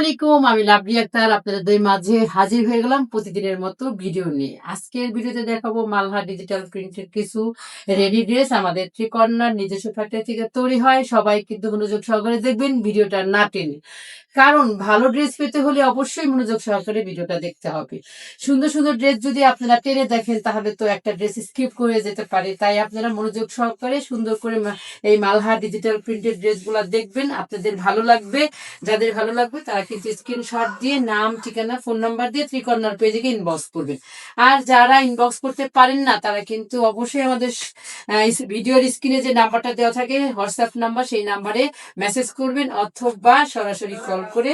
আলাইকুম আমি লাভলি আক্তার, আপনাদের দুই মাঝে হাজির হয়ে গেলাম প্রতিদিনের মতো ভিডিও নিয়ে। আজকের ভিডিওতে দেখাবো মালহা ডিজিটাল প্রিন্টের কিছু রেডি ড্রেস। আমাদের ত্রিকর্ণার নিজস্ব ফ্যাক্টরি থেকে তৈরি হয়। সবাই কিন্তু মনোযোগ সহকারে দেখবেন, ভিডিওটা না টেনে। কারণ ভালো ড্রেস পেতে হলে অবশ্যই মনোযোগ সহকারে ভিডিওটা দেখতে হবে। সুন্দর সুন্দর ড্রেস যদি আপনারা টেনে দেখেন, তাহলে তো একটা ড্রেস স্কিপ করে যেতে পারে। তাই আপনারা মনোযোগ সহকারে সুন্দর করে এই মালহা ডিজিটাল প্রিন্টেড ড্রেসগুলো দেখবেন। আপনাদের ভালো লাগবে। যাদের ভালো লাগবে, তারা কিন্তু স্ক্রিনশট দিয়ে নাম, ঠিকানা ফোন নাম্বার দিয়ে ত্রিকর্ণার পেজে ইনবক্স করবেন। আর যারা ইনবক্স করতে পারেন না, তারা কিন্তু অবশ্যই আমাদের ভিডিওর স্ক্রিনে যে নাম্বারটা দেওয়া থাকে হোয়াটসঅ্যাপ নাম্বার সেই নাম্বারে মেসেজ করবেন অথবা সরাসরি কল করে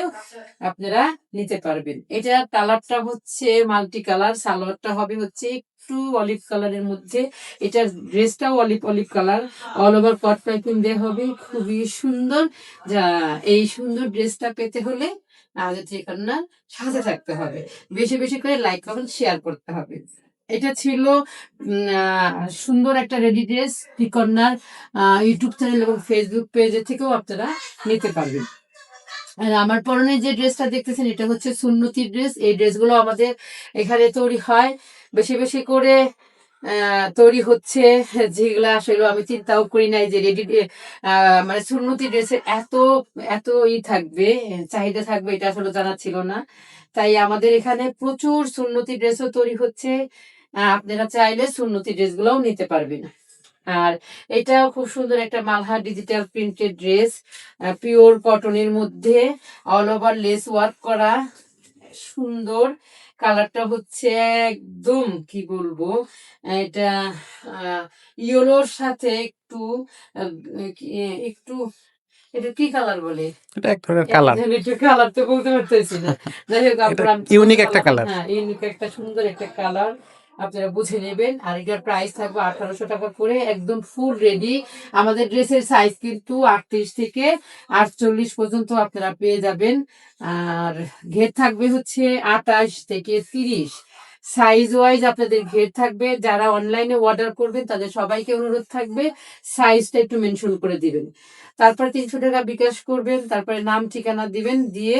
আপনারা নিতে পারবেন। এটা কালারটা হচ্ছে মাল্টি কালার, সালোয়ারটা হবে হচ্ছে একটু অলিভ কালারের মধ্যে। এটা ড্রেসটাও olive olive colour. All over cut piping দেওয়া হবে, খুবই সুন্দর। যা, এই সুন্দর ড্রেসটা পেতে হলে আমাদের ঠিকানা সাথে থাকতে হবে। বেশি বেশি করে লাইক, কমেন্ট, শেয়ার করতে হবে। এটা ছিল সুন্দর একটা রেডি ড্রেস ঠিকন্যার ইউটিউব চ্যানেল এবং ফেসবুক পেজে থেকেও আপনারা নিতে পারবেন। আমার পরনে যে ড্রেসটা দেখতেছেন, এটা হচ্ছে সুন্নতির ড্রেস এই ড্রেসগুলো আমাদের এখানে তৈরি হয়। বেশি বেশি করে তৈরি হচ্ছে, যেগুলো আসলে আমি চিন্তাও করি নাই যে রেডি মানে সুন্নতি ড্রেসের এত এত ই থাকবে, চাহিদা থাকবে, এটা আসলে জানা ছিল না। তাই আমাদের এখানে প্রচুর সুন্নতি ড্রেসও তৈরি হচ্ছে। আপনারা চাইলে সুন্নতি ড্রেসগুলোও নিতে পারবেন। আর এটাও খুব সুন্দর একটা মালহা ডিজিটাল প্রিন্টেড ড্রেস পিওর কটনের মধ্যে অল ওভার লেস ওয়ার্ক করা সুন্দর। কালারটা হচ্ছে একদম কি বলব এটা ইয়েলোর সাথে একটু একটু এটা কি কালার বলে? এটা এক ধরনের কালার একটু কালার তো বলতে পারতেছি না। যাই হোক আপনারা unique একটা কালার হ্যাঁ ইউনিক একটা সুন্দর একটা কালার আপনারা বুঝে নেবেন। আর এটার প্রাইস থাকবে আঠারোশো টাকা করে, একদম ফুল রেডি আমাদের ড্রেসের সাইজ কিন্তু আটত্রিশ থেকে আটচল্লিশ পর্যন্ত আপনারা পেয়ে যাবেন। আর ঘের থাকবে হচ্ছে আটাশ থেকে তিরিশ। সাইজ ওয়াইজ আপনাদের ঘের থাকবে। যারা অনলাইনে অর্ডার করবেন, তাদের সবাইকে অনুরোধ থাকবে সাইজটা একটু মেনশন করে দিবেন। তারপরে তিনশো টাকা বিকাশ করবেন, তারপরে নাম ঠিকানা দিবেন, দিয়ে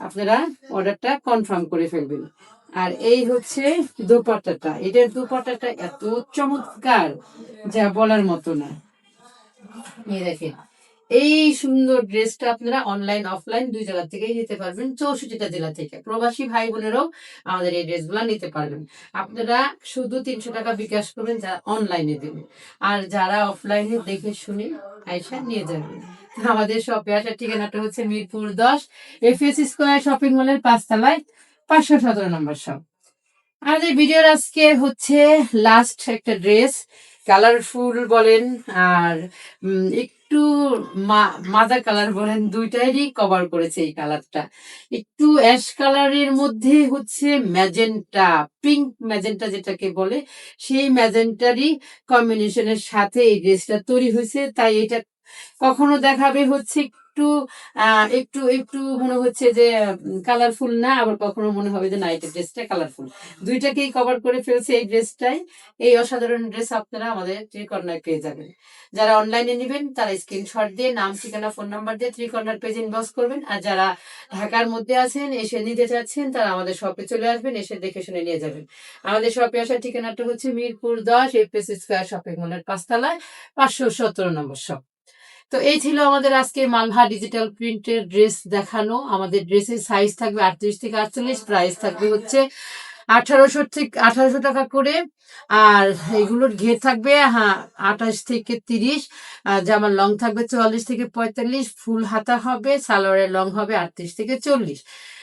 আপনারা অর্ডারটা কনফার্ম করে ফেলবেন। আর এই হচ্ছে দোপাট্টাটা এটার দোপাট্টাটা এত চমৎকার, যা বলার মতো না। এই দেখেন, এই সুন্দর ড্রেসটা আপনারা অনলাইন অফলাইন দুই জায়গা থেকেই নিতে পারবেন, চৌষট্টিটা জেলা থেকে। প্রবাসী ভাই বোনেরাও আমাদের এই ড্রেসগুলো নিতে পারবেন। আপনারা শুধু তিনশো টাকা বিকাশ করবেন যারা অনলাইনে দেবেন। আর যারা অফলাইনে দেখে শুনে আয়সা নিয়ে যাবেন। আমাদের শপে আসার ঠিকানাটা হচ্ছে মিরপুর দশ এফএস স্কোয়ার শপিং মলের পাঁচতলায়। পাঁচশো সতেরো নম্বর শপ আমাদের ভিডিওর আজকে হচ্ছে লাস্ট একটা ড্রেস কালারফুল বলেন আর একটু মা- মাদা কালার বলেন, দুইটারই কভার করেছে এই কালারটা একটু অ্যাশ কালারের মধ্যে হচ্ছে ম্যাজেন্টা পিঙ্ক ম্যাজেন্টা যেটাকে বলে, সেই ম্যাজেন্টারই কম্বিনেশনের সাথে এই ড্রেসটা তৈরি হয়েছে। তাই এটা কখনো দেখাবে হচ্ছে একটু একটু একটু মনে হচ্ছে যে কালারফুল না, আবার কখনো মনে হবে যে, না, এটা ড্রেসটা কালারফুল দুইটাকেই কভার করে ফেলছে এই ড্রেসটাই এই অসাধারণ ড্রেস আপনারা আমাদের ত্রিকর্ণায় পেয়ে যাবেন। যারা অনলাইনে নেবেন, তারা স্ক্রিনশট দিয়ে নাম, ঠিকানা ফোন নাম্বার দিয়ে ত্রিকর্ণার পেজ ইনবক্স করবেন। আর যারা ঢাকার মধ্যে আছেন, এসে নিতে চাচ্ছেন, তারা আমাদের শপে চলে আসবেন, এসে দেখে শুনে নিয়ে যাবেন। আমাদের শপে আসার ঠিকানাটা হচ্ছে মিরপুর দশ এফএস স্কোয়ার শপিং মলের পাঁচতলায়, পাঁচশো সতেরো নম্বর শপ তো এই ছিল আমাদের আজকে মালভা ডিজিটাল প্রিন্টের ড্রেস দেখানো। আমাদের ড্রেসের সাইজ থাকবে আটত্রিশ থেকে আটচল্লিশ প্রাইস থাকবে হচ্ছে আঠারোশো থেকে আঠারোশো টাকা করে। আর এগুলোর ঘের থাকবে হ্যাঁ আঠাশ থেকে তিরিশ। জামার লং থাকবে চুয়াল্লিশ থেকে পঁয়তাল্লিশ, ফুল হাতা হবে, সালোয়ারের লং হবে আটত্রিশ থেকে চল্লিশ।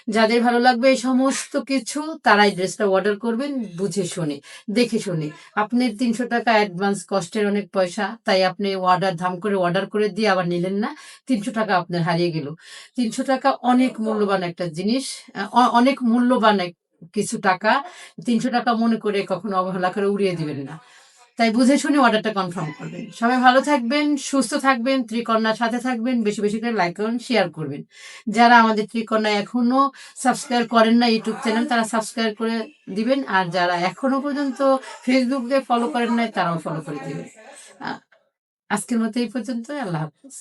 যাদের ভালো লাগবে এই সমস্ত কিছু, তারাই ড্রেসটা অর্ডার করবেন, বুঝে শুনে, দেখে শুনে। আপনি তিনশো টাকা অ্যাডভান্স কস্টের অনেক পয়সা, তাই আপনি অর্ডার ধাম করে অর্ডার করে দিয়ে আবার নিলেন না। তিনশো টাকা আপনার হারিয়ে গেল। তিনশো টাকা অনেক মূল্যবান একটা জিনিস অনেক মূল্যবান এক- কিছু টাকা তিনশো টাকা মনে করে কখনো অবহেলা করে উড়িয়ে দিবেন না। তাই বুঝে শুনে অর্ডারটা কনফার্ম করবেন। সবাই ভালো থাকবেন সুস্থ থাকবেন ত্রিকন্যার সাথে থাকবেন বেশি বেশি করে লাইক করুন শেয়ার করবেন। যারা আমাদের ত্রিকন্যা এখনও সাবস্ক্রাইব করেন না ইউটিউব চ্যানেল তারা সাবস্ক্রাইব করে দিবেন। আর যারা এখনও পর্যন্ত ফেসবুকে ফলো করেন না তারাও ফলো করে দিবেন। আজকের মতো এই পর্যন্ত আল্লাহ হাফিজ।